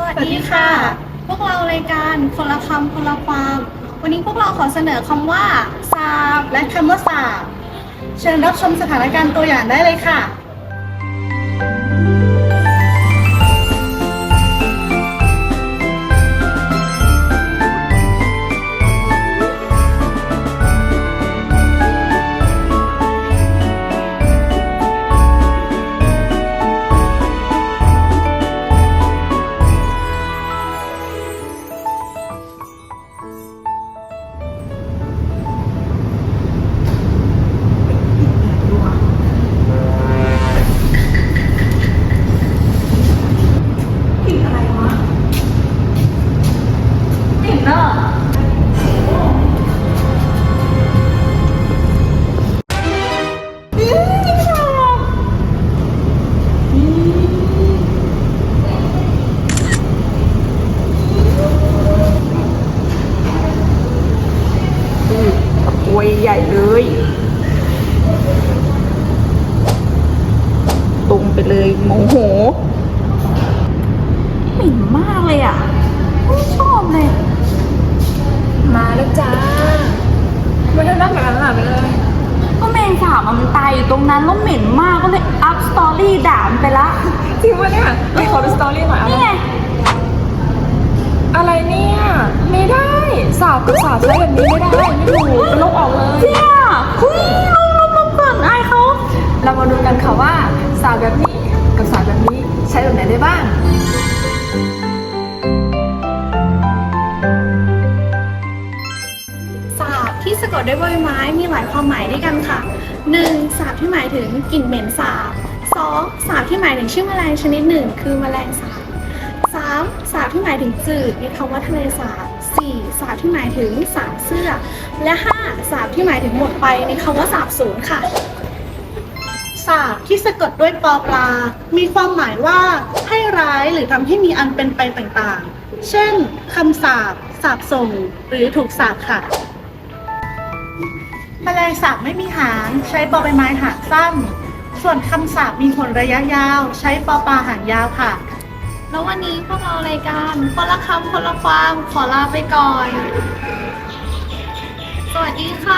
สวัสดีค่ะ พวกเรารายการคนละคำคนละความ วันนี้พวกเราขอเสนอคำว่าสาบและคำว่าสาบ เชิญรับชมสถานการณ์ตัวอย่างได้เลยค่ะ เลยตรงไปเลยโมโหเหม็นมากเลยอะไม่ชอบเลย มาแล้วจ้าไม่ได้นั่งแบบนั้นหรอไปเลยก็แมงสาบอะมันตายอยู่ตรงนั้นแล้วเหม็นมากก็เลยอัพสตอรี่ด่ามันไปละจริงปะเนี่ยไปขอดูสตอรี่หน่อยอะไรนี่ไงอะไรเนี่ยไม่ได้ สาวกับสาวใช้แบบนี้ไม่ได้ไม่ถูกเป็นลบออกเลย เนี่ยเฮ้ยลบลบลบก่อนอายเขาเรามาดูกันค่ะว่าสาวแบบนี้กับสาวแบบนี้ใช้แบบไหนได้บ้างสาบที่สะกดด้วยใบไม้มีหลายความหมายด้วยกันค่ะ 1. สาบที่หมายถึงกลิ่นเหม็นสาบ 2. สาบที่หมายถึงชื่อแมลงชนิดหนึ่ง คือแมลงสาบ 3. สาบที่หมายถึงจืดในคำว่าทะเลสาบ 4. สาบที่หมายถึงสาบเสื้อ และ 5. สาบที่หมายถึงหมดไปในคำว่าสาบสูญค่ะสาบที่สะกดด้วยปอปลา มีความหมายว่าให้ร้ายหรือทำให้มีอันเป็นไปต่างๆ เช่นคำสาบสาบส่ง หรือถูกสาบค่ะแมลงสาบไม่มีหางใช้ปอใบไม้หางสั้น ส่วนคำสาบมีขนระยะยาว ใช้ปอปลาหางยาวค่ะ แล้ววันนี้พวกเรารายการคนละคำคนละความขอลาไปก่อน สวัสดีค่ะ